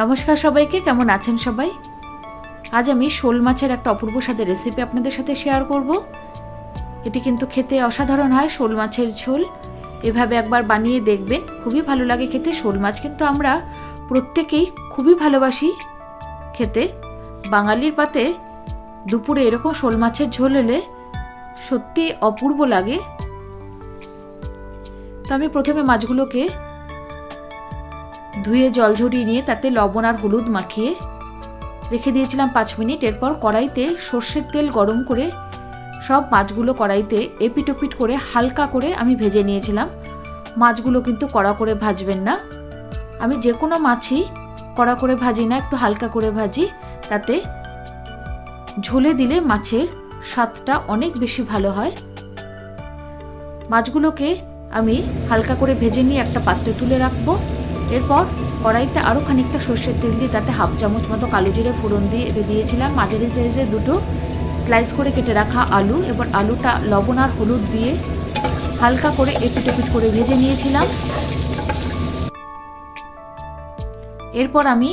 নমস্কার সবাইকে, কেমন আছেন সবাই? আজ আমি শোল মাছের একটা অপূর্ব স্বাদের রেসিপি আপনাদের সাথে শেয়ার করব। এটি কিন্তু খেতে অসাধারণ হয় শোল মাছের ঝোল। এভাবে একবার বানিয়ে দেখবেন, খুবই ভালো লাগে খেতে। শোল মাছ কিন্তু আমরা প্রত্যেকেই খুবই ভালোবাসি খেতে। বাঙালির পাতে দুপুরে এরকম শোল মাছের ঝোল এলে সত্যি অপূর্ব লাগে। তো আমি প্রথমে মাছগুলোকে ধুয়ে জল ঝরিয়ে নিয়ে তাতে লবণ আর হলুদ মাখিয়ে রেখে দিয়েছিলাম পাঁচ মিনিট। এরপর কড়াইতে সর্ষের তেল গরম করে সব মাছগুলো কড়াইতে এপিট ওপিট করে হালকা করে আমি ভেজে নিয়েছিলাম। মাছগুলো কিন্তু কড়া করে ভাজবেন না। আমি যে কোনো মাছই কড়া করে ভাজি না, একটু হালকা করে ভাজি। তাতে ঝোলে দিলে মাছের স্বাদটা অনেক বেশি ভালো হয়। মাছগুলোকে আমি হালকা করে ভেজে নিয়ে একটা পাত্রে তুলে রাখব। এরপর কড়াইতে আরও খানিকটা সর্ষের তেল দিয়ে তাতে হাফ চামচ মতো কালো জিরে ফোড়ন দিয়ে এতে দিয়েছিলাম। মাঝারি সাইজে দুটো স্লাইস করে কেটে রাখা আলু, এবার আলুটা লবণ আর হলুদ দিয়ে হালকা করে এপিট করে ভেজে নিয়েছিলাম। এরপর আমি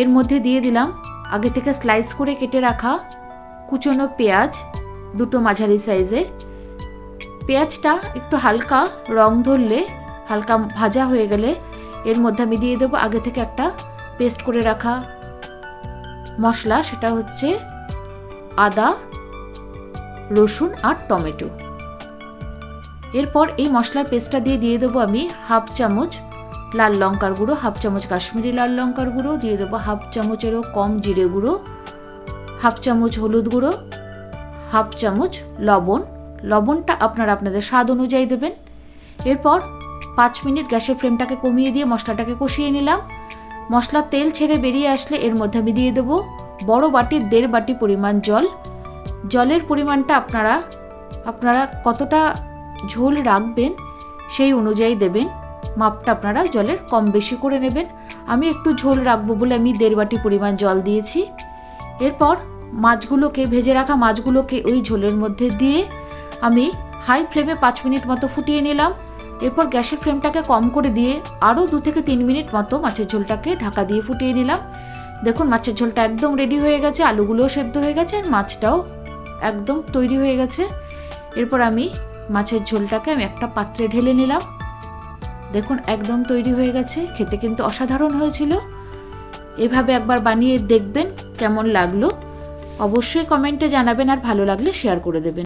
এর মধ্যে দিয়ে দিলাম আগে থেকে স্লাইস করে কেটে রাখা কুচনো পেঁয়াজ, দুটো মাঝারি সাইজের। পেঁয়াজটা একটু হালকা রং ধরলে, হালকা ভাজা হয়ে গেলে এর মধ্যে আমি দিয়ে দেবো আগে থেকে একটা পেস্ট করে রাখা মশলা, সেটা হচ্ছে আদা, রসুন আর টমেটো। এরপর এই মশলার পেস্টটা দিয়ে দিয়ে দেবো আমি হাফ চামচ লাল লঙ্কার গুঁড়ো, হাফ চামচ কাশ্মীরি লাল লঙ্কার গুঁড়ো, দিয়ে দেবো হাফ চামচেরও কম জিরে গুঁড়ো, হাফ চামচ হলুদ গুঁড়ো, হাফ চামচ লবণ। লবণটা আপনারা আপনাদের স্বাদ অনুযায়ী দেবেন। এরপর পাঁচ মিনিট গ্যাসের ফ্লেমটাকে কমিয়ে দিয়ে মশলাটাকে কষিয়ে নিলাম। মশলার তেল ছেড়ে বেরিয়ে আসলে এর মধ্যে আমি দিয়ে দেবো বড় বাটির দেড় বাটি পরিমাণ জল। জলের পরিমাণটা আপনারা আপনারা কতটা ঝোল রাখবেন সেই অনুযায়ী দেবেন। মাপটা আপনারা জলের কম বেশি করে নেবেন। আমি একটু ঝোল রাখব বলে আমি দেড় বাটি পরিমাণ জল দিয়েছি। এরপর মাছগুলোকে, ভেজে রাখা মাছগুলোকে ওই ঝোলের মধ্যে দিয়ে আমি হাই ফ্লেমে পাঁচ মিনিট মতো ফুটিয়ে নিলাম। এরপর গ্যাসের ফ্লেমটাকে কম করে দিয়ে আরও দু থেকে তিন মিনিট মতো মাছের ঝোলটাকে ঢাকা দিয়ে ফুটিয়ে নিলাম। দেখুন, মাছের ঝোলটা একদম রেডি হয়ে গেছে, আলুগুলোও সেদ্ধ হয়ে গেছে আর মাছটাও একদম তৈরি হয়ে গেছে। এরপর আমি মাছের ঝোলটাকে আমি একটা পাত্রে ঢেলে নিলাম। দেখুন, একদম তৈরি হয়ে গেছে, খেতে কিন্তু অসাধারণ হয়েছিল। এভাবে একবার বানিয়ে দেখবেন কেমন লাগল। অবশ্যই কমেন্টে জানাবেন, আর ভালো লাগলে শেয়ার করে দেবেন।